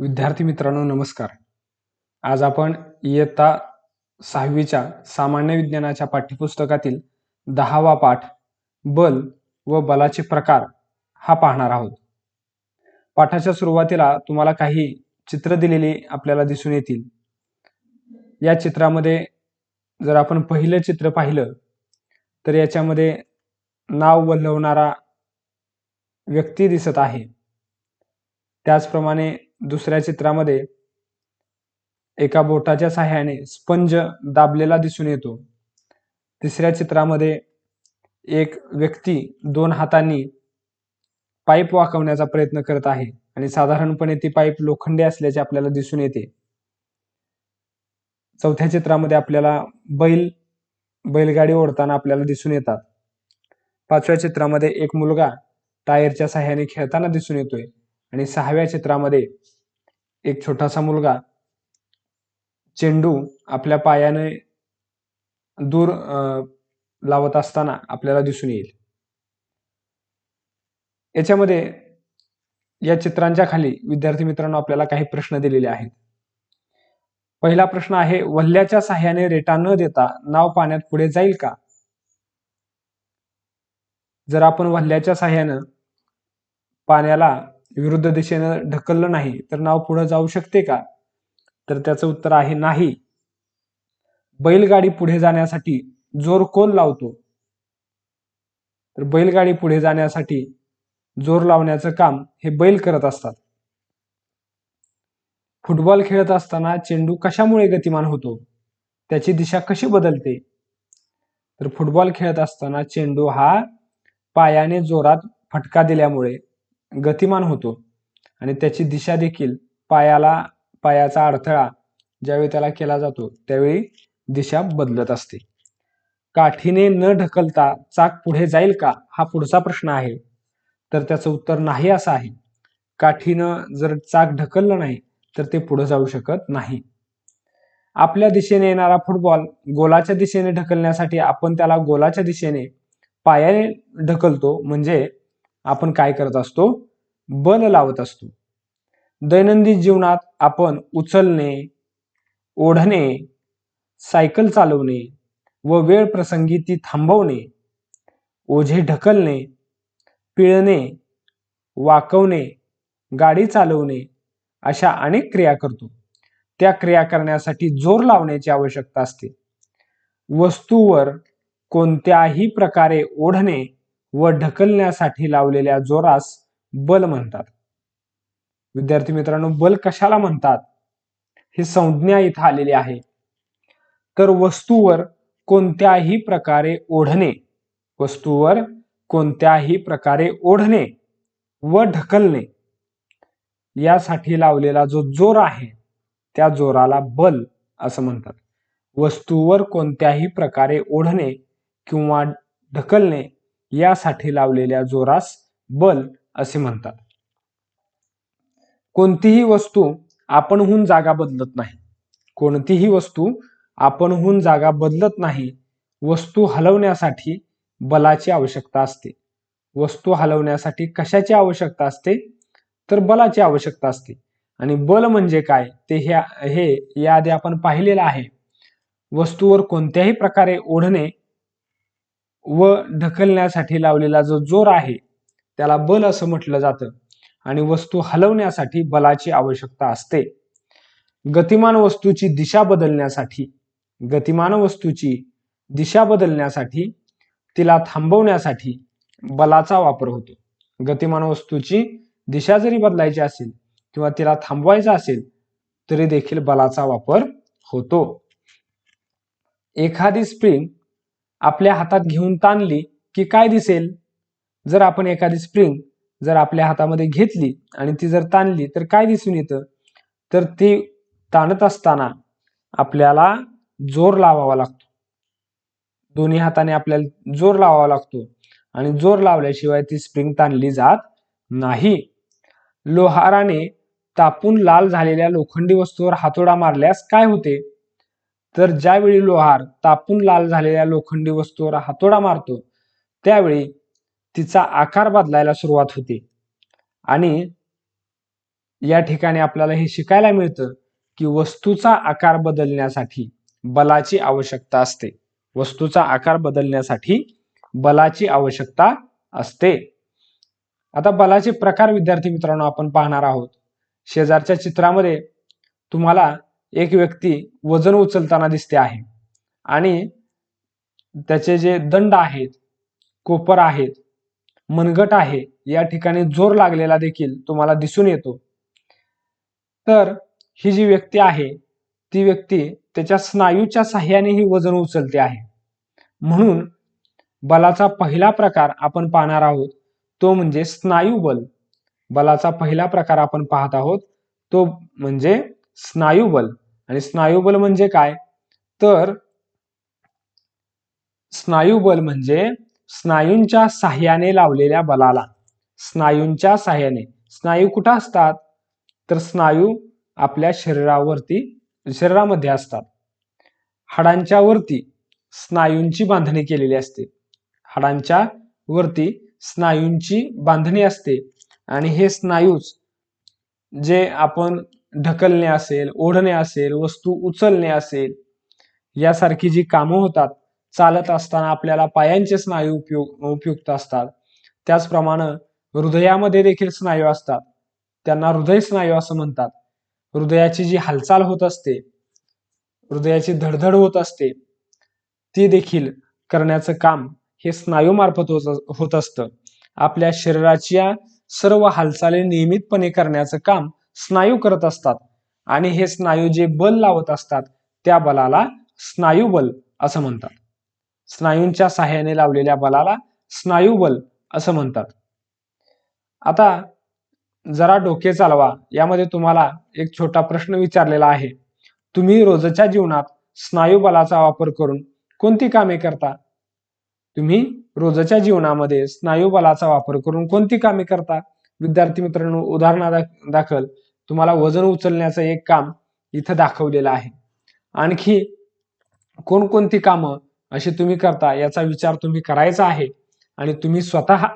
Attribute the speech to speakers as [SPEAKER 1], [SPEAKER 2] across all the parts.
[SPEAKER 1] विद्यार्थी मित्रांनो नमस्कार. आज आपण इयत्ता सहावीच्या सामान्य विज्ञानाच्या पाठ्यपुस्तकातील दहावा पाठ बल व बलाचे प्रकार हा पाहणार आहोत. पाठाच्या सुरुवातीला तुम्हाला काही चित्र दिलेली आपल्याला दिसून येतील. या चित्रामध्ये जर आपण पहिलं चित्र पाहिलं तर याच्यामध्ये नाव वल्हवणारा व्यक्ती दिसत आहे. त्याचप्रमाणे दुसऱ्या चित्रामध्ये एका बोटाच्या सहाय्याने स्पंज दाबलेला दिसून येतो. तिसऱ्या चित्रामध्ये एक व्यक्ती दोन हातांनी पाईप वाकवण्याचा प्रयत्न करत आहे आणि साधारणपणे ती पाईप लोखंडी असल्याचे आपल्याला दिसून येते. चौथ्या चित्रामध्ये आपल्याला बैल बैलगाडी ओढताना आपल्याला दिसून येतात. पाचव्या चित्रामध्ये एक मुलगा टायरच्या सहाय्याने खेळताना दिसून येतोय. आणि सहाव्या चित्रामध्ये एक छोटासा मुलगा चेंडू आपल्या पायाने दूर लावत असताना आपल्याला दिसून येईल. याच्यामध्ये या चित्रांच्या खाली विद्यार्थी मित्रांनो आपल्याला काही प्रश्न दिलेले आहेत. पहिला प्रश्न आहे वल्ल्याच्या साह्याने रेटा न देता नाव पाण्यात पुढे जाईल का? जर आपण वल्ल्याच्या साह्यानं पाण्याला विरुद्ध दिशेनं ढकललं नाही तर नाव पुढे जाऊ शकते का? तर त्याचं उत्तर आहे नाही. बैलगाडी पुढे जाण्यासाठी जोर कोण लावतो? तर बैलगाडी पुढे जाण्यासाठी जोर लावण्याचं काम हे बैल करत असतात. फुटबॉल खेळत असताना चेंडू कशामुळे गतिमान होतो? त्याची दिशा कशी बदलते? तर फुटबॉल खेळत असताना चेंडू हा पायाने जोरात फटका दिल्यामुळे गतिमान होतो. आणि त्याची दिशा देखील पायाला पायाचा अडथळा ज्यावेळी त्याला केला जातो त्यावेळी दिशा बदलत असते. काठीने न ढकलता चाक पुढे जाईल का हा पुढचा प्रश्न आहे. तर त्याचं उत्तर नाही असं आहे. काठीनं जर चाक ढकललं नाही तर ते पुढे जाऊ शकत नाही. आपल्या दिशेने येणारा फुटबॉल गोलाच्या दिशेने ढकलण्यासाठी आपण त्याला गोलाच्या दिशेने पायाने ढकलतो. म्हणजे आपण काय करत असतो? बल लावत असतो. दैनंदिन जीवनात आपण उचलणे ओढणे सायकल चालवणे व वेळ प्रसंगी ती थांबवणे ओझे ढकलणे पिळणे वाकवणे गाडी चालवणे अशा अनेक क्रिया करतो. त्या क्रिया करण्यासाठी जोर लावण्याची आवश्यकता असते. वस्तूवर कोणत्याही प्रकारे ओढणे व ढकलण्यासाठी लावलेल्या जोरास बल म्हणतात. विद्यार्थी मित्रांनो बल कशाला म्हणतात? ही संज्ञा इथं आलेली आहे. तर वस्तूवर कोणत्याही प्रकारे ओढणे वस्तूवर कोणत्याही प्रकारे ओढणे व ढकलणे यासाठी लावलेला जो जोर आहे त्या जोराला बल असं म्हणतात. वस्तूवर कोणत्याही प्रकारे ओढणे किंवा ढकलणे यासाठी लावलेल्या जोरास बल असे म्हणतात. कोणतीही वस्तू आपणहून जागा बदलत नाही. कोणतीही वस्तू आपणहून जागा बदलत नाही वस्तू हलवण्यासाठी बलाची आवश्यकता असते. वस्तू हलवण्यासाठी कशाची आवश्यकता असते? तर बलाची आवश्यकता असते. आणि बल म्हणजे काय? ते हे याआधी आपण पाहिलेलं आहे. वस्तूवर कोणत्याही प्रकारे ओढणे व ढकलण्यासाठी लावलेला जो जोर आहे त्याला बल असं म्हटलं जातं आणि वस्तू हलवण्यासाठी बलाची आवश्यकता असते. गतिमान वस्तूची दिशा बदलण्यासाठी गतिमान वस्तूची दिशा बदलण्यासाठी तिला थांबवण्यासाठी बलाचा वापर होतो. गतिमान वस्तूची दिशा जरी बदलायची असेल किंवा तिला थांबवायचं असेल तरी देखील बलाचा वापर होतो. एखादी स्प्रिंग आपल्या हातात घेऊन ताणली की काय दिसेल? जर आपण एखादी स्प्रिंग जर आपल्या हातामध्ये घेतली आणि ती जर ताणली तर काय दिसून येतं? तर ती ताणत असताना आपल्याला जोर लावावा लागतो. दोन्ही हाताने आपल्याला जोर लावावा लागतो आणि जोर लावल्याशिवाय ती स्प्रिंग ताणली जात नाही. लोहाराने तापून लाल झालेल्या लोखंडी वस्तूवर हातोडा मारल्यास काय होते? तर ज्यावेळी लोहार तापून लाल झालेल्या लोखंडी वस्तूवर हातोडा मारतो त्यावेळी तिचा आकार बदलायला सुरुवात होते. आणि या ठिकाणी आपल्याला हे शिकायला मिळतं की वस्तूचा आकार बदलण्यासाठी बलाची आवश्यकता असते. वस्तूचा आकार बदलण्यासाठी बलाची आवश्यकता असते. आता बलाचे प्रकार विद्यार्थी मित्रांनो आपण पाहणार आहोत. शेजारच्या चित्रामध्ये तुम्हाला एक व्यक्ती वजन उचलताना दिसते आहे. आणि त्याचे जे दंड आहेत कोपर आहेत मनगट आहे या ठिकाणी जोर लागलेला देखील तुम्हाला दिसून येतो. तर ही जी व्यक्ती आहे ती व्यक्ती त्याच्या स्नायूच्या साह्याने ही वजन उचलते आहे. म्हणून बलाचा पहिला प्रकार आपण पाहणार आहोत तो म्हणजे स्नायू बल. बलाचा पहिला प्रकार आपण पाहत आहोत तो म्हणजे स्नायुबल. आणि स्नायुबल म्हणजे काय? तर स्नायुबल म्हणजे स्नायूंच्या साह्याने लावलेल्या बलाला. स्नायूंच्या साह्याने स्नायू कुठं असतात? तर स्नायू आपल्या शरीरावरती शरीरामध्ये असतात. हाडांच्या वरती स्नायूंची बांधणी केलेली असते. हाडांच्या वरती स्नायूंची बांधणी असते. आणि हे स्नायूच जे आपण ढकलणे असेल ओढणे असेल वस्तू उचलणे असेल यासारखी जी कामं होतात चालत असताना आपल्याला पायांचे स्नायू उपयोग उपयुक्त असतात. त्याचप्रमाणे हृदयामध्ये देखील स्नायू असतात. त्यांना हृदय स्नायू असं म्हणतात. हृदयाची जी हालचाल होत असते हृदयाची धडधड होत असते ती देखील करण्याचं काम हे स्नायूमार्फत होत होत असतं. आपल्या शरीराच्या सर्व हालचाली नियमितपणे करण्याचं काम स्नायू करत असतात. आणि हे स्नायू जे बल लावत असतात त्या बलाला स्नायू बल असं म्हणतात. स्नायूंच्या सहाय्याने लावलेल्या बलाला स्नायू बल असं म्हणतात. आता जरा डोके चालवा. यामध्ये तुम्हाला एक छोटा प्रश्न विचारलेला आहे. तुम्ही रोजच्या जीवनात स्नायू बलाचा वापर करून कोणती कामे करता? तुम्ही रोजच्या जीवनामध्ये स्नायू बलाचा वापर करून कोणती कामे करता? विद्यार्थी मित्रांनो उदाहरणा दाखल. तुम्हाला वजन उचलण्याचं एक काम इथं दाखवलेलं आहे. आणखी कोणकोणती कामं अशी तुम्ही करता याचा विचार तुम्ही करायचा आहे आणि तुम्ही स्वतः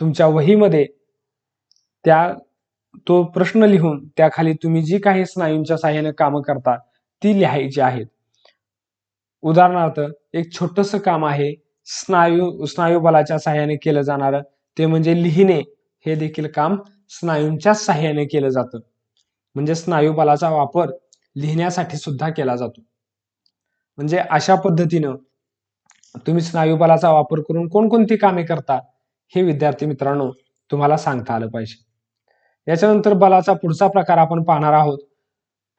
[SPEAKER 1] तुमच्या वहीमध्ये त्या तो प्रश्न लिहून त्याखाली तुम्ही जी काही स्नायूंच्या साह्याने कामं करता ती लिहायची आहेत. उदाहरणार्थ एक छोटस काम आहे स्नायू स्नायू बलाच्या साह्याने केलं जाणार ते म्हणजे लिहिणे. हे देखील काम स्नायूंच्या सहाय्याने केलं जातं. म्हणजे स्नायू बलाचा वापर लिहिण्यासाठी सुद्धा केला जातो. म्हणजे अशा पद्धतीनं तुम्ही स्नायू बलाचा वापर करून कोणकोणती कामे करता हे विद्यार्थी मित्रांनो तुम्हाला सांगता आलं पाहिजे. याच्यानंतर बलाचा पुढचा प्रकार आपण पाहणार आहोत.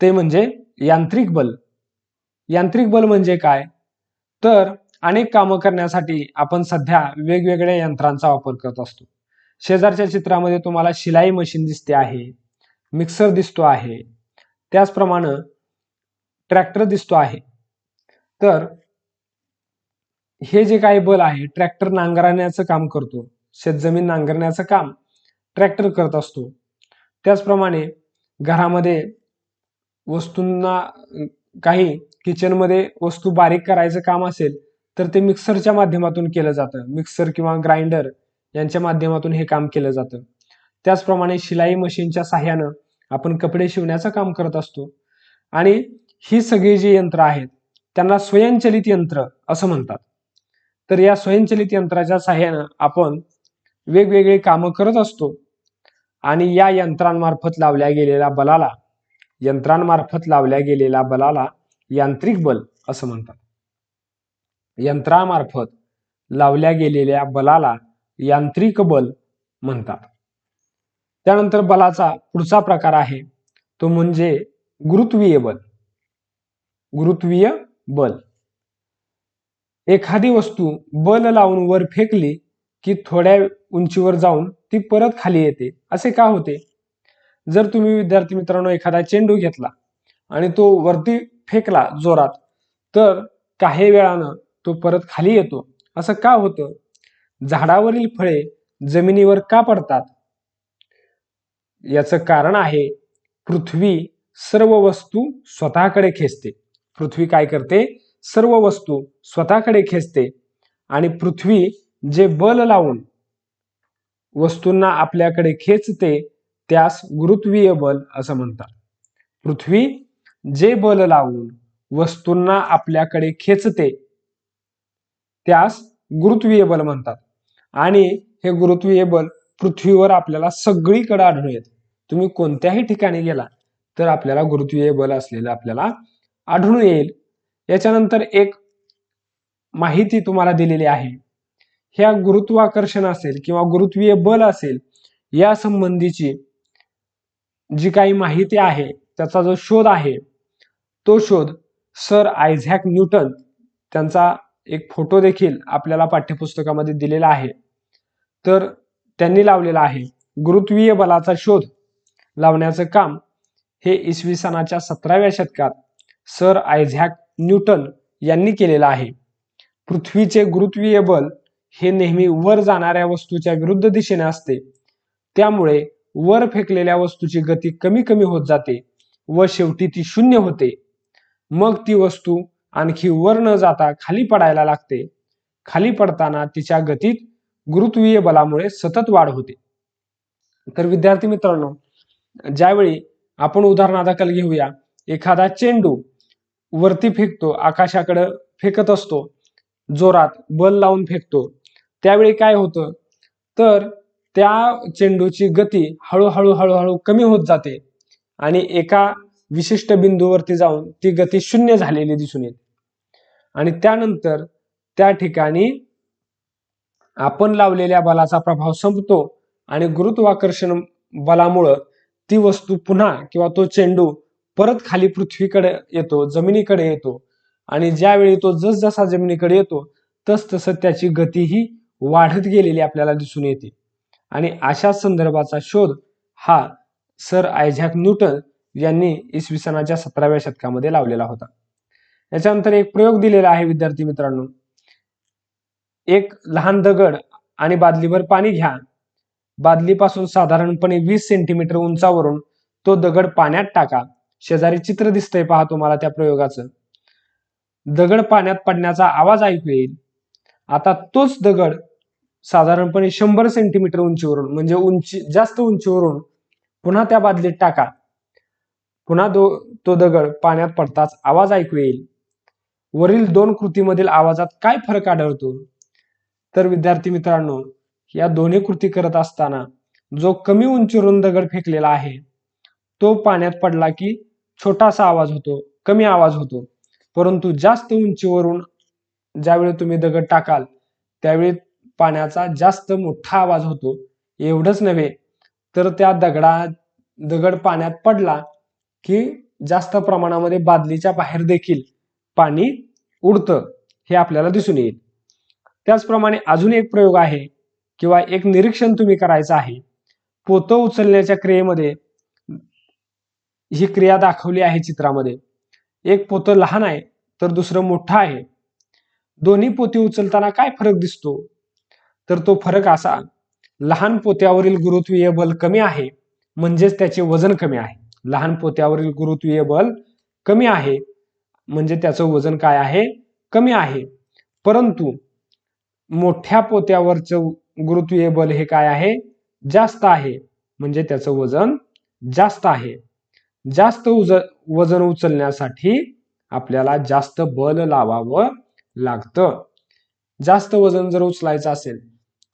[SPEAKER 1] ते म्हणजे यांत्रिक बल. यांत्रिक बल म्हणजे काय? तर अनेक कामं करण्यासाठी आपण सध्या वेगवेगळ्या यंत्रांचा वापर करत असतो. शेजारच्या चित्रामध्ये तुम्हाला शिलाई मशीन दिसते आहे मिक्सर दिसतो आहे त्याचप्रमाणे ट्रॅक्टर दिसतो आहे. तर हे जे काही बल आहे ट्रॅक्टर नांगरण्याचं काम करतो शेतजमीन नांगरण्याचं काम ट्रॅक्टर करत असतो. त्याचप्रमाणे घरामध्ये वस्तूंना काही किचनमध्ये वस्तू बारीक करायचं काम असेल तर ते मिक्सरच्या माध्यमातून केलं जातं. मिक्सर किंवा ग्राइंडर यांच्या माध्यमातून हे काम केलं जातं. त्याचप्रमाणे शिलाई मशीनच्या साह्यानं आपण कपडे शिवण्याचं काम करत असतो. आणि ही सगळी जी यंत्र आहेत त्यांना स्वयंचलित यंत्र असं म्हणतात. तर या स्वयंचलित यंत्राच्या साह्यानं आपण वेगवेगळी कामं करत असतो. आणि या यंत्रांमार्फत लावल्या गेलेल्या बलाला यंत्रांमार्फत लावल्या गेलेल्या बलाला यांत्रिक बल असं म्हणतात. यंत्रामार्फत लावल्या गेलेल्या बलाला यांत्रिक बल म्हणतात. त्यानंतर बलाचा पुढचा प्रकार आहे तो म्हणजे गुरुत्वीय बल. गुरुत्वीय बल. एखादी वस्तू बल लावून वर फेकली की थोड्या उंचीवर जाऊन ती परत खाली येते असे का होते? जर तुम्ही विद्यार्थी मित्रांनो एखादा चेंडू घेतला आणि तो वरती फेकला जोरात तर काही वेळानं तो परत खाली येतो असं का होतं? झाडावरील फळे जमिनीवर का पडतात? याचं कारण आहे पृथ्वी सर्व वस्तू स्वतःकडे खेचते. पृथ्वी काय करते? सर्व वस्तू स्वतःकडे खेचते आणि पृथ्वी जे बल लावून वस्तूंना आपल्याकडे खेचते त्यास गुरुत्वीय बल असं म्हणतात. पृथ्वी जे बल लावून वस्तूंना आपल्याकडे खेचते त्यास गुरुत्वीय बल म्हणतात. आणि हे गुरुत्वीय बल पृथ्वीवर आपल्याला सगळीकडे आढळून येत. तुम्ही कोणत्याही ठिकाणी गेला तर आपल्याला गुरुत्वीय बल असलेलं आपल्याला आढळून येईल. याच्यानंतर एक माहिती तुम्हाला दिलेली आहे. ह्या गुरुत्वाकर्षण असेल किंवा गुरुत्वीय बल असेल या संबंधीची जी काही माहिती आहे त्याचा जो शोध आहे तो शोध सर आयझॅक न्यूटन त्यांचा एक फोटो देखील आपल्याला पाठ्यपुस्तकामध्ये दिलेला आहे. तर त्यांनी लावलेला आहे. गुरुत्वीय बलाचा शोध लावण्याचं काम हे इसवी सनाच्या सतराव्या शतकात सर आयझॅक न्यूटन यांनी केलेलं आहे. पृथ्वीचे गुरुत्वीय बल हे नेहमी वर जाणाऱ्या वस्तूच्या विरुद्ध दिशेने असते. त्यामुळे वर फेकलेल्या वस्तूची गती कमी कमी होत जाते व शेवटी ती शून्य होते. मग ती वस्तू आणखी वर न जाता खाली पडायला लागते. खाली पडताना तिच्या गतीत गुरुत्वीय बलामुळे सतत वाढ होते. तर विद्यार्थी मित्रांनो ज्यावेळी आपण उदाहरणादाखल घेऊया एखादा चेंडू वरती फेकतो आकाशाकडे फेकत असतो जोरात बल लावून फेकतो त्यावेळी काय होतं? तर त्या चेंडूची गती हळूहळू हळूहळू कमी होत जाते आणि एका विशिष्ट बिंदूवरती जाऊन ती गती शून्य झालेली दिसून येते. आणि त्यानंतर त्या ठिकाणी आपण लावलेल्या बलाचा प्रभाव संपतो आणि गुरुत्वाकर्षण बलामुळं ती वस्तू पुन्हा किंवा तो चेंडू परत खाली पृथ्वीकडे येतो जमिनीकडे येतो. आणि ज्यावेळी तो जसजसा जमिनीकडे येतो तस तसं त्याची गतीही वाढत गेलेली आपल्याला दिसून येते. आणि अशा संदर्भाचा शोध हा सर आयझॅक न्यूटन यांनी इसवी सनाच्या सतराव्या शतकामध्ये लावलेला होता. याच्यानंतर एक प्रयोग दिलेला आहे विद्यार्थी मित्रांनो. एक लहान दगड आणि बादलीभर पाणी घ्या. बादलीपासून साधारणपणे वीस सेंटीमीटर उंचावरून तो दगड पाण्यात टाका. शेजारी चित्र दिसतंय पहा तुम्हाला त्या प्रयोगाचं. दगड पाण्यात पडण्याचा आवाज ऐकू येईल. आता तोच दगड साधारणपणे शंभर सेंटीमीटर उंचीवरून म्हणजे उंची जास्त उंचीवरून पुन्हा त्या बादलीत टाका. पुन्हा दो तो दगड पाण्यात पडताच आवाज ऐकू येईल. वरील दोन कृतीमधील आवाजात काय फरक आढळतो? तर विद्यार्थी मित्रांनो या दोन्ही कृती करत असताना जो कमी उंचीवरून दगड फेकलेला आहे तो पाण्यात पडला की छोटासा आवाज होतो कमी आवाज होतो. परंतु जास्त उंचीवरून ज्यावेळी तुम्ही दगड टाकाल त्यावेळी पाण्याचा जास्त मोठा आवाज होतो. एवढंच नव्हे तर त्या दगडा दगड पाण्यात पडला की जास्त प्रमाणामध्ये बादलीच्या बाहेर देखील पाणी उडतं हे आपल्याला दिसून येईल. त्याचप्रमाणे अजून एक प्रयोग आहे किंवा एक निरीक्षण तुम्ही करायचं आहे. पोतं उचलण्याच्या क्रियेमध्ये ही क्रिया दाखवली आहे चित्रामध्ये. एक पोतं लहान आहे तर दुसरं मोठं आहे. दोन्ही पोती उचलताना काय फरक दिसतो? तर तो फरक असा लहान पोत्यावरील गुरुत्वीय बल कमी आहे म्हणजेच त्याचे वजन कमी आहे. लहान पोत्यावरील गुरुत्वीय बल कमी आहे म्हणजे त्याचं वजन काय आहे? कमी आहे. परंतु मोठ्या पोत्यावरचं गुरुत्वीय बल हे काय आहे? जास्त आहे. म्हणजे त्याचं वजन जास्त आहे. जास्त उज वजन उचलण्यासाठी आपल्याला जास्त बल लावावं लागतं. जास्त वजन जर उचलायचं असेल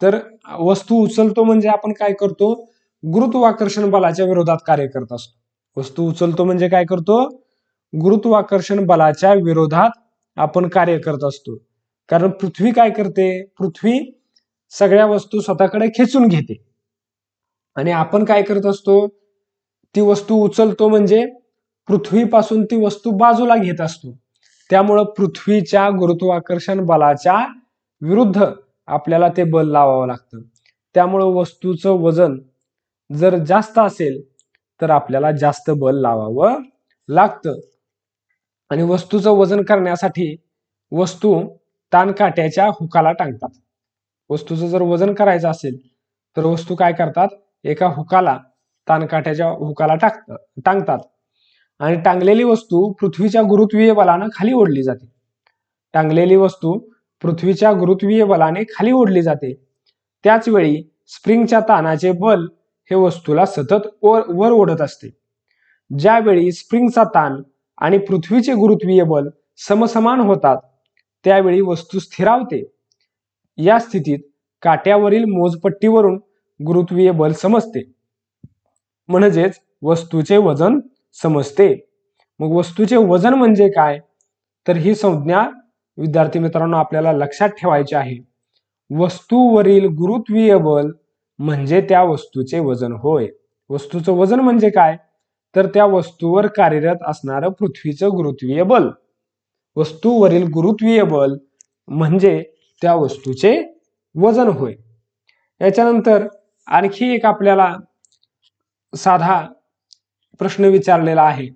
[SPEAKER 1] तर वस्तू उचलतो म्हणजे आपण काय करतो? गुरुत्वाकर्षण बलाच्या विरोधात कार्य करत असतो. वस्तू उचलतो म्हणजे काय करतो? गुरुत्वाकर्षण बलाच्या विरोधात आपण कार्य करत असतो. कारण पृथ्वी काय करते? पृथ्वी सगळ्या वस्तू स्वतःकडे खेचून घेते. आणि आपण काय करत असतो? ती वस्तू उचलतो म्हणजे पृथ्वीपासून ती वस्तू बाजूला घेत असतो. त्यामुळं पृथ्वीच्या गुरुत्वाकर्षण बलाच्या विरुद्ध आपल्याला ते बल लावावं लागतं. त्यामुळं वस्तूचं वजन जर जास्त असेल तर आपल्याला जास्त बल लावावं लागतं. आणि वस्तूचं वजन करण्यासाठी वस्तू ताणकाट्याच्या हुकाला टांगतात. वस्तूचं जर वजन करायचं असेल तर वस्तू काय करतात? एका हुकाला ताणकाट्याच्या हुकाला टाकतात टांगतात. आणि टांगलेली वस्तू पृथ्वीच्या गुरुत्वीय बलानं खाली ओढली जाते. टांगलेली वस्तू पृथ्वीच्या गुरुत्वीय बलाने खाली ओढली जाते. त्याचवेळी स्प्रिंगच्या ताणाचे बल हे वस्तूला सतत वर वर ओढत असते. ज्यावेळी स्प्रिंगचा ताण आणि पृथ्वीचे गुरुत्वीय बल समसमान होतात त्यावेळी वस्तू स्थिरावते. या स्थितीत काट्यावरील मोजपट्टीवरून गुरुत्वीय बल समजते. म्हणजेच वस्तूचे वजन समजते. मग वस्तूचे वजन म्हणजे काय? तर ही संज्ञा विद्यार्थी मित्रांनो आपल्याला लक्षात ठेवायची आहे. वस्तूवरील गुरुत्वीय बल म्हणजे त्या वस्तूचे वजन होय. वस्तूचं वजन म्हणजे काय? तर त्या वस्तूवर कार्यरत असणारं पृथ्वीचं गुरुत्वीय बल. वस्तूवरील गुरुत्वीय बल म्हणजे त्या वस्तूचे वजन होय. याच्यानंतर आणखी एक आपल्याला साधा प्रश्न विचारलेला आहे.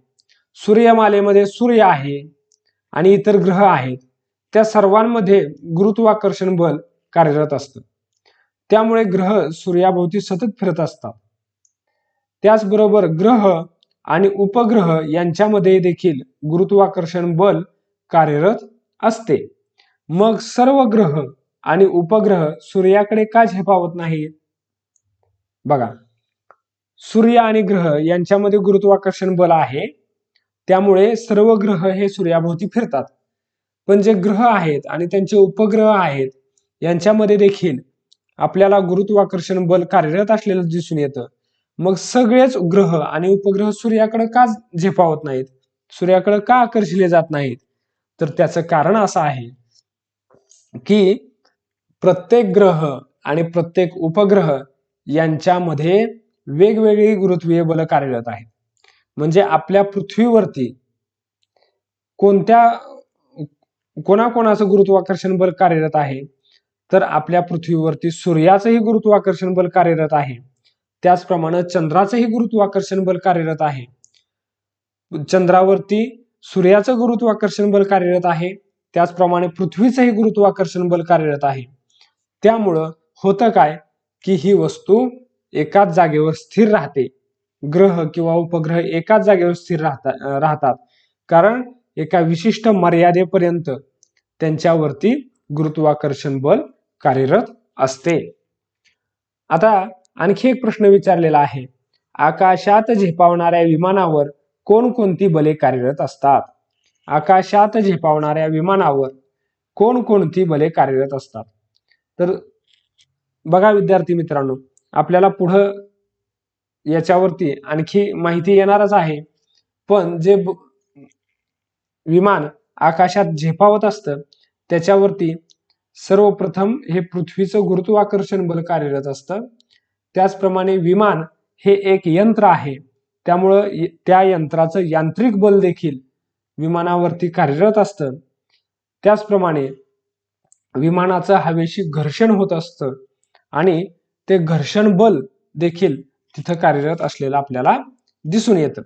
[SPEAKER 1] सूर्यमालेमध्ये सूर्य आहे आणि इतर ग्रह आहेत. त्या सर्वांमध्ये गुरुत्वाकर्षण बल कार्यरत असतं. त्यामुळे ग्रह सूर्याभोवती सतत फिरत असतात. त्याचबरोबर ग्रह आणि उपग्रह यांच्यामध्ये देखील गुरुत्वाकर्षण बल कार्यरत असते. मग सर्व ग्रह आणि उपग्रह सूर्याकडे का झेपावत नाहीत? बघा सूर्य आणि ग्रह यांच्यामध्ये गुरुत्वाकर्षण बल आहे. त्यामुळे सर्व ग्रह हे सूर्याभोवती फिरतात. पण जे ग्रह आहेत आणि त्यांचे उपग्रह आहेत यांच्यामध्ये देखील आपल्याला गुरुत्वाकर्षण बल कार्यरत असलेलं दिसून येतं. मग सगळेच ग्रह आणि उपग्रह सूर्याकडे का झेपावत नाहीत? सूर्याकडे का आकर्षिले जात नाहीत? तर त्याचं कारण असं आहे की प्रत्येक ग्रह आणि प्रत्येक उपग्रह यांच्यामध्ये वेगवेगळी गुरुत्वीय बल कार्यरत आहेत. म्हणजे आपल्या पृथ्वीवरती कोणत्या कोणाकोणाचं गुरुत्वाकर्षण बल कार्यरत आहे तर आपल्या पृथ्वीवरती सूर्याचंही गुरुत्वाकर्षण बल कार्यरत आहे. त्याचप्रमाणे चंद्राचंही गुरुत्वाकर्षण बल कार्यरत आहे. चंद्रावरती सूर्याचं गुरुत्वाकर्षण बल कार्यरत आहे. त्याचप्रमाणे पृथ्वीचंही गुरुत्वाकर्षण बल कार्यरत आहे. त्यामुळं होतं काय? की ही वस्तू एकाच जागेवर स्थिर राहते. ग्रह किंवा उपग्रह एकाच जागेवर स्थिर राहतात राहतात. कारण एका विशिष्ट मर्यादेपर्यंत त्यांच्यावरती गुरुत्वाकर्षण बल कार्यरत असते. आता आणखी एक प्रश्न विचारलेला आहे. आकाशात झेपावणाऱ्या विमानावर कोणकोणती बले कार्यरत असतात? आकाशात झेपावणाऱ्या विमानावर कोणकोणती बले कार्यरत असतात? तर बघा विद्यार्थी मित्रांनो आपल्याला पुढं याच्यावरती आणखी माहिती येणारच आहे. पण जे विमान आकाशात झेपावत असतं त्याच्यावरती सर्वप्रथम हे पृथ्वीचं गुरुत्वाकर्षण बल कार्यरत असतं. त्याचप्रमाणे विमान हे एक यंत्र आहे. त्यामुळं त्या यंत्राचं यांत्रिक बल देखील विमानावरती कार्यरत असतं. त्याचप्रमाणे विमानाचं हवेशी घर्षण होत असतं आणि ते घर्षण बल देखील तिथं कार्यरत असलेलं आपल्याला दिसून येतं.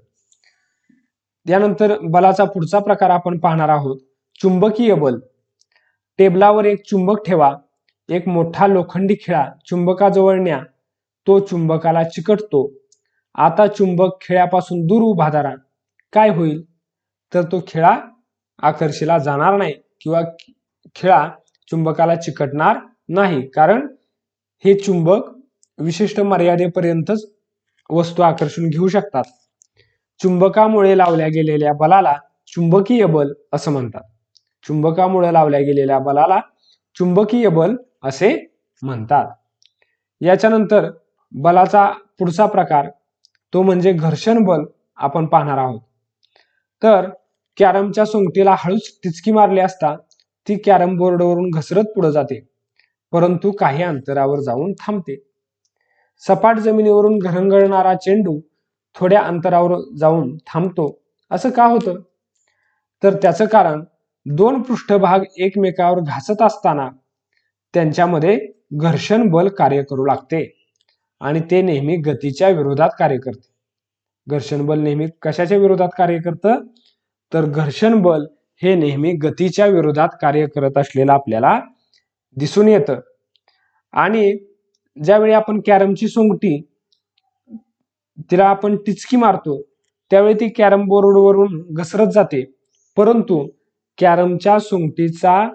[SPEAKER 1] त्यानंतर बलाचा पुढचा प्रकार आपण पाहणार आहोत. चुंबकीय बल. टेबलावर एक चुंबक ठेवा. एक मोठा लोखंडी खिळा चुंबकाजवळ न्या. तो चुंबकाला चिकटतो. आता चुंबक खेळापासून दूर उभा धरा. काय होईल? तर तो खेळा आकर्षिला जाणार नाही किंवा खेळा चुंबकाला चिकटणार नाही. कारण हे चुंबक विशिष्ट मर्यादेपर्यंतच वस्तू आकर्षून घेऊ शकतात. चुंबकामुळे लावल्या गेलेल्या बलाला चुंबकीय बल असं म्हणतात. चुंबकामुळे लावल्या गेलेल्या बलाला चुंबकीय बल असे म्हणतात. याच्यानंतर बलाचा पुढचा प्रकार तो म्हणजे घर्षण बल आपण पाहणार आहोत. तर कॅरमच्या सोंगटीला हळूच टिचकी मारली असता ती कॅरम बोर्डवरून घसरत पुढे जाते परंतु काही अंतरावर जाऊन थांबते. सपाट जमिनीवरून घरंगळणारा चेंडू थोड्या अंतरावर जाऊन थांबतो असं का होतं? तर त्याचं कारण दोन पृष्ठभाग एकमेकावर घासत असताना त्यांच्यामध्ये घर्षण बल कार्य करू लागते. आणि ते नेहमी गतीच्या विरोधात कार्य करते. घर्षण बल नेहमी कशाच्या विरोधात कार्य करतं? तर घर्षण बल हे नेहमी गतीच्या विरोधात कार्य करत असलेलं आपल्याला दिसून येतं. आणि ज्यावेळी आपण कॅरमची सोंगटी तिला आपण टिचकी मारतो त्यावेळी ती कॅरम बोर्डवरून घसरत जाते. परंतु कॅरमच्या सोंगटीचा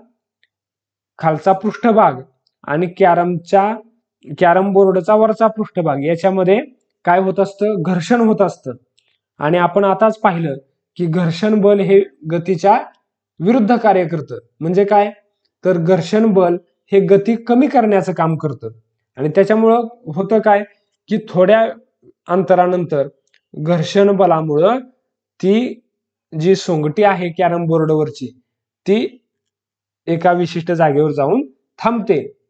[SPEAKER 1] खालचा पृष्ठभाग आणि कॅरमच्या कॅरम बोर्डचा वरचा पृष्ठभाग याच्यामध्ये काय होत असतं? घर्षण होत असतं. आणि आपण आताच पाहिलं की घर्षण बल हे गतीच्या विरुद्ध कार्य करतं. म्हणजे काय? तर घर्षण बल हे गती कमी करण्याचं काम करतं. आणि त्याच्यामुळं होतं काय? की थोड्या अंतरानंतर घर्षण बलामुळं ती जी सोंगटी आहे कॅरम बोर्डवरची ती एका विशिष्ट जागेवर जाऊन थांबते.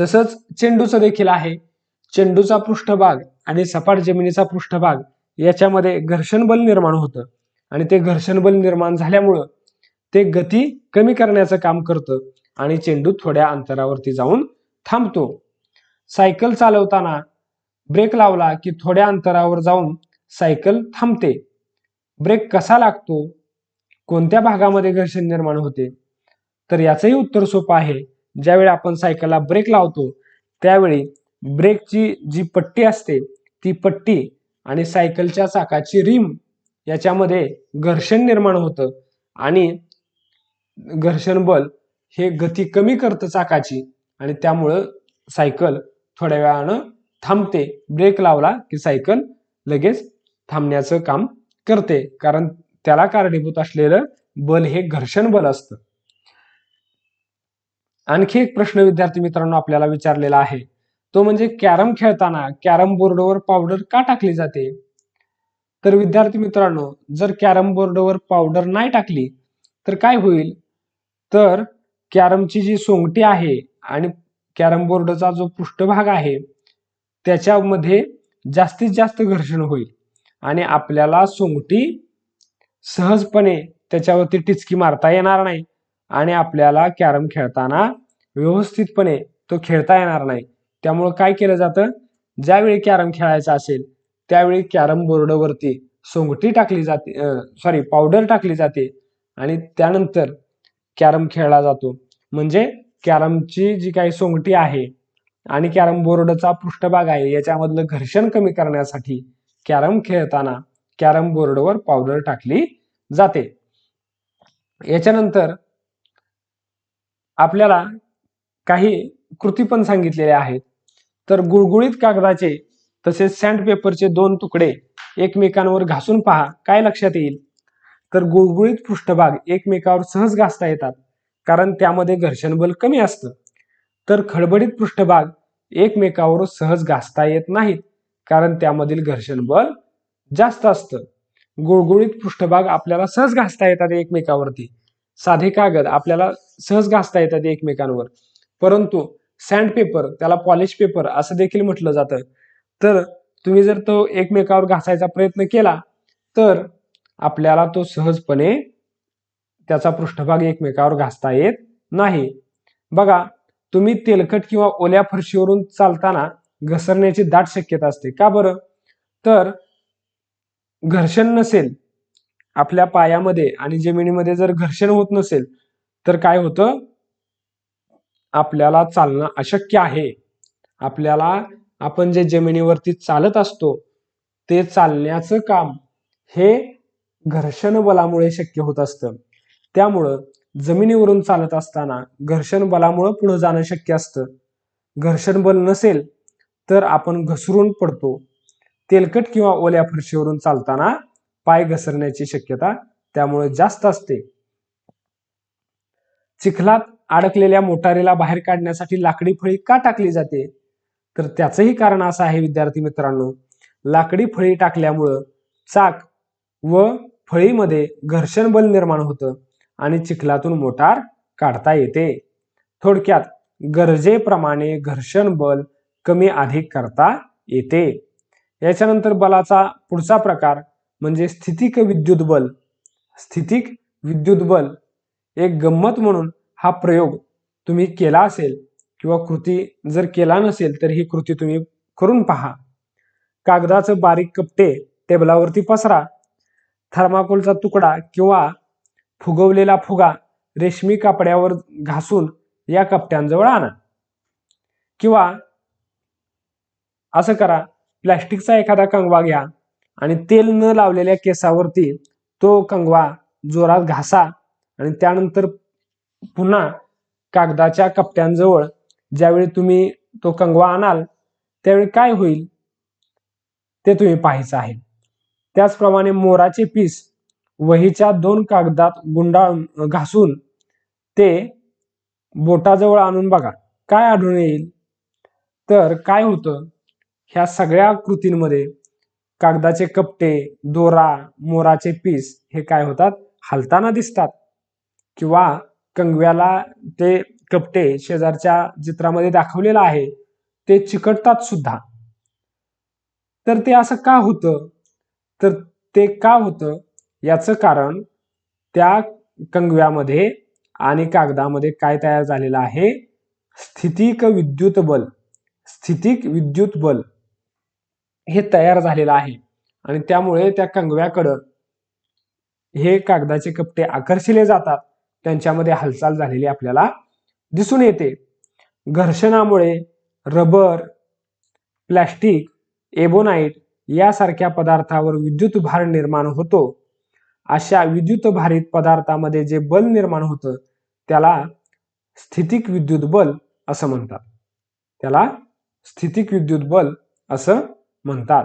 [SPEAKER 1] तसंच चेंडूचं देखील आहे. चेंडूचा पृष्ठभाग आणि सपाट जमिनीचा पृष्ठभाग याच्यामध्ये घर्षण बल निर्माण होतं. आणि ते घर्षण बल निर्माण झाल्यामुळं ते गती कमी करण्याचं काम करतं आणि चेंडू थोड्या अंतरावरती जाऊन थांबतो. सायकल चालवताना ब्रेक लावला की थोड्या अंतरावर जाऊन सायकल थांबते. ब्रेक कसा लागतो? कोणत्या भागामध्ये घर्षण निर्माण होते? तर याचंही उत्तर सोपं आहे. ज्यावेळी आपण सायकलला ब्रेक लावतो त्यावेळी ब्रेकची जी पट्टी असते ती पट्टी आणि सायकलच्या चाकाची रिम याच्यामध्ये घर्षण निर्माण होतं आणि घर्षण बल हे गती कमी करतं चाकाची आणि त्यामुळं सायकल थोड्या वेळानं थांबते. ब्रेक लावला की सायकल लगेच थांबण्याचं काम करते. कारण त्याला कारणीभूत असलेलं बल हे घर्षण बल असतं. आणखी एक प्रश्न विद्यार्थी मित्रांनो आपल्याला विचारलेला आहे. तो म्हणजे कॅरम खेळताना कॅरम बोर्डवर पावडर का टाकली जाते? तर विद्यार्थी मित्रांनो जर कॅरम बोर्डवर पावडर नाही टाकली तर काय होईल? तर कॅरमची जी सोंगटी आहे आणि कॅरम बोर्डचा जो पृष्ठभाग आहे त्याच्यामध्ये जास्तीत जास्त घर्षण होईल आणि आपल्याला सोंगटी सहजपणे त्याच्यावरती टिचकी मारता येणार नाही. आणि आपल्याला कॅरम खेळताना व्यवस्थितपणे तो खेळता येणार नाही. त्यामुळं काय केलं जातं? ज्यावेळी कॅरम खेळायचा असेल त्यावेळी कॅरम बोर्डवरती सोंगटी टाकली जाते सॉरी पावडर टाकली जाते आणि त्यानंतर कॅरम खेळला जातो. म्हणजे कॅरमची जी काही सोंगटी आहे आणि कॅरम बोर्डचा पृष्ठभाग आहे याच्यामधलं घर्षण कमी करण्यासाठी कॅरम खेळताना कॅरम बोर्डवर पावडर टाकली जाते. याच्यानंतर आपल्याला काही कृती पण सांगितलेल्या आहेत. तर गुळगुळीत कागदाचे तसेच सँड पेपरचे दोन तुकडे एकमेकांवर घासून पहा काय लक्षात येईल? तर गुळगुळीत पृष्ठभाग एकमेकावर सहज घासता येतात कारण त्यामध्ये घर्षण बल कमी असतं. तर खडबडीत पृष्ठभाग एकमेकावर सहज घासता येत नाहीत कारण त्यामधील घर्षण बल जास्त असतं. गुळगुळीत पृष्ठभाग आपल्याला सहज घासता येतात एकमेकावरती. साधे कागद आपल्याला सहज घासता येतात एकमेकांवर. परंतु सँड पेपर त्याला पॉलिश पेपर असं देखील म्हटलं जातं. तर तुम्ही जर तो एकमेकावर घासायचा प्रयत्न केला तर आपल्याला तो सहजपणे त्याचा पृष्ठभाग एकमेकावर घासता येत नाही. बघा तुम्ही तेलकट किंवा ओल्या फरशीवरून चालताना घसरण्याची दाट शक्यता असते. का बरं? तर घर्षण नसेल. आपल्या पायामध्ये आणि जमिनीमध्ये जर घर्षण होत नसेल तर काय होतं? आपल्याला चालणं अशक्य आहे. आपल्याला आपण जे जमिनीवरती चालत असतो ते चालण्याचं काम हे घर्षण बलामुळे शक्य होत असतं. त्यामुळं जमिनीवरून चालत असताना घर्षण बलामुळं पुढे जाणं शक्य असतं. घर्षण बल नसेल तर आपण घसरून पडतो. तेलकट किंवा ओल्या फरशीवरून चालताना पाय घसरण्याची शक्यता त्यामुळे जास्त असते. चिखलात अडकलेल्या मोटारीला बाहेर काढण्यासाठी लाकडी फळी का टाकली जाते? तर त्याचंही कारण असं आहे विद्यार्थी मित्रांनो. लाकडी फळी टाकल्यामुळं चाक व फळीमध्ये घर्षण बल निर्माण होतं आणि चिखलातून मोटार काढता येते. थोडक्यात गरजेप्रमाणे घर्षण बल कमी अधिक करता येते. याच्यानंतर बलाचा पुढचा प्रकार म्हणजे स्थितिक विद्युत बल. स्थितिक विद्युत बल एक गंमत म्हणून हा प्रयोग तुम्ही केला असेल किंवा कृती जर केला नसेल तर ही कृती तुम्ही करून पहा. कागदाचं बारीक कपटे टेबलावरती पसरा. थर्माकोलचा तुकडा किंवा फुगवलेला फुगा रेशमी कापड्यावर घासून या कपट्यांजवळ आणा. किंवा असं करा प्लॅस्टिकचा एखादा कंगवा घ्या. आणि तेल न लावलेल्या केसावरती तो कंगवा जोरात घासा आणि त्यानंतर पुन्हा कागदाच्या कपट्यांजवळ ज्यावेळी तुम्ही तो कंगवा आणाल त्यावेळी काय होईल ते तुम्ही पाहायचं आहे. त्याचप्रमाणे मोराचे पीस वहीच्या दोन कागदात गुंडाळून घासून ते बोटाजवळ आणून बघा. काय आढळून येईल? तर काय होतं? ह्या सगळ्या कृतींमध्ये कागदाचे कपटे दोरा मोराचे पीस हे काय होतात? हलताना दिसतात. किंवा कंगव्याला ते कपटे शेजारच्या चित्रामध्ये दाखवलेलं आहे ते चिकटतात सुद्धा. तर ते असं का होतं? तर ते का होतं? याचं कारण त्या कंगव्यामध्ये आणि कागदामध्ये काय तयार झालेलं आहे? स्थितिक विद्युत बल. स्थितिक विद्युत बल. हे तयार झालेलं आहे. आणि त्यामुळे त्या कंगव्याकडं हे कागदाचे कपटे आकर्षिले जातात. त्यांच्यामध्ये हालचाल झालेली आपल्याला दिसून येते. घर्षणामुळे रबर प्लॅस्टिक एबोनाईट यासारख्या पदार्थावर विद्युत भार निर्माण होतो. अशा विद्युत भारित पदार्थामध्ये जे बल निर्माण होतं त्याला स्थितिक विद्युत बल असं म्हणतात. त्याला स्थितिक विद्युत बल असं म्हणतात.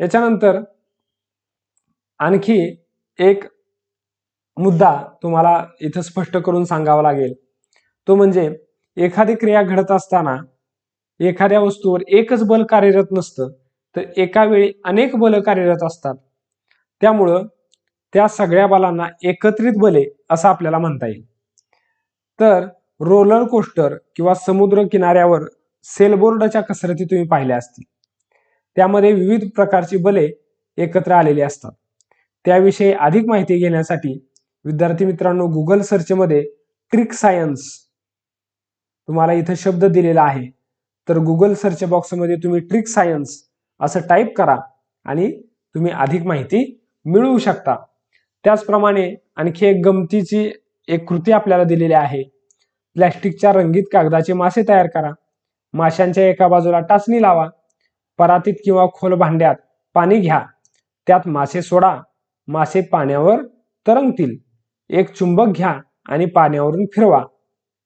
[SPEAKER 1] याच्यानंतर आणखी एक मुद्दा तुम्हाला इथं स्पष्ट करून सांगावा लागेल. तो म्हणजे एखादी क्रिया घडत असताना एखाद्या वस्तूवर एकच बल कार्यरत नसतं तर एका वेळी अनेक बल कार्यरत असतात. त्यामुळं त्या सगळ्या बलांना एकत्रित बले असं आपल्याला म्हणता येईल. तर रोलर कोस्टर किंवा समुद्र किनाऱ्यावर सेलबोर्डच्या कसरती तुम्ही पाहिल्या असतील. त्यामध्ये विविध प्रकारची बले एकत्र आलेली असतात. त्याविषयी अधिक माहिती घेण्यासाठी विद्यार्थी मित्रांनो गुगल सर्चमध्ये ट्रिक सायन्स तुम्हाला इथं शब्द दिलेला आहे. तर गुगल सर्च बॉक्समध्ये तुम्ही ट्रिक सायन्स असं टाईप करा आणि तुम्ही अधिक माहिती मिळवू शकता. त्याचप्रमाणे आणखी एक गमतीची एक कृती आपल्याला दिलेली आहे. प्लॅस्टिकच्या रंगीत कागदाचे मासे तयार करा. माशांच्या एका बाजूला टाचणी लावा. परातीत किंवा खोल भांड्यात पाणी घ्या. त्यात मासे सोडा. मासे पाण्यावर तरंगतील. एक चुंबक घ्या आणि पाण्यावरून फिरवा.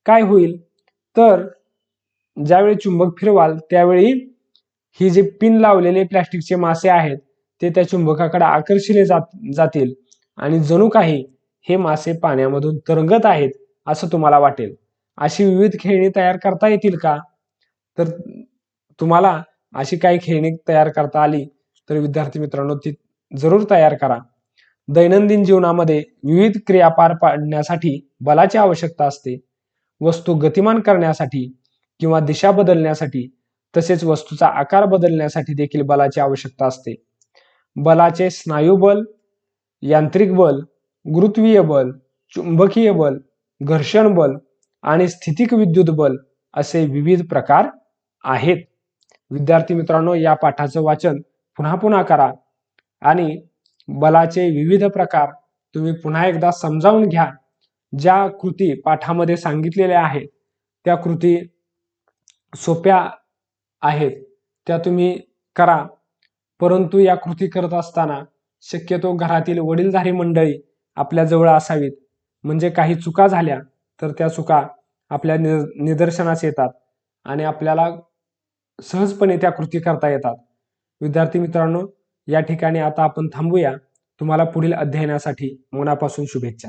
[SPEAKER 1] काय होईल? तर ज्यावेळी चुंबक फिरवाल त्यावेळी ही जे पिन लावलेले प्लॅस्टिकचे मासे आहेत ते त्या चुंबकाकडे आकर्षिले जात जातील. आणि जणू काही हे मासे पाण्यामधून तरंगत आहेत असं तुम्हाला वाटेल. अशी विविध खेळणी तयार करता येतील का? तर तुम्हाला अशी काही खेळणी तयार करता आली तर विद्यार्थी मित्रांनो ती जरूर तयार करा. दैनंदिन जीवनामध्ये विविध क्रिया पार पाडण्यासाठी बलाची आवश्यकता असते. वस्तू गतिमान करण्यासाठी किंवा दिशा बदलण्यासाठी तसेच वस्तूचा आकार बदलण्यासाठी देखील बलाची आवश्यकता असते. बलाचे स्नायू बल यांत्रिक बल गुरुत्वीय बल चुंबकीय बल घर्षण बल आणि स्थितिक विद्युत बल असे विविध प्रकार आहेत. विद्यार्थी मित्रांनो या पाठाचं वाचन पुन्हा पुन्हा करा आणि बलाचे विविध प्रकार तुम्ही पुन्हा एकदा समजावून घ्या. ज्या कृती पाठामध्ये सांगितलेल्या आहेत त्या कृती सोप्या आहेत त्या तुम्ही करा. परंतु या कृती करत असताना शक्यतो घरातील वडीलधारी मंडळी आपल्या जवळ असावीत. म्हणजे काही चुका झाल्या तर त्या चुका आपल्या निदर्शनास येतात आणि आपल्याला सहजपणे त्या कृती करता येतात. विद्यार्थी मित्रांनो या ठिकाणी आता आपण थांबूया. तुम्हाला पुढील अध्ययनासाठी मनापासून शुभेच्छा.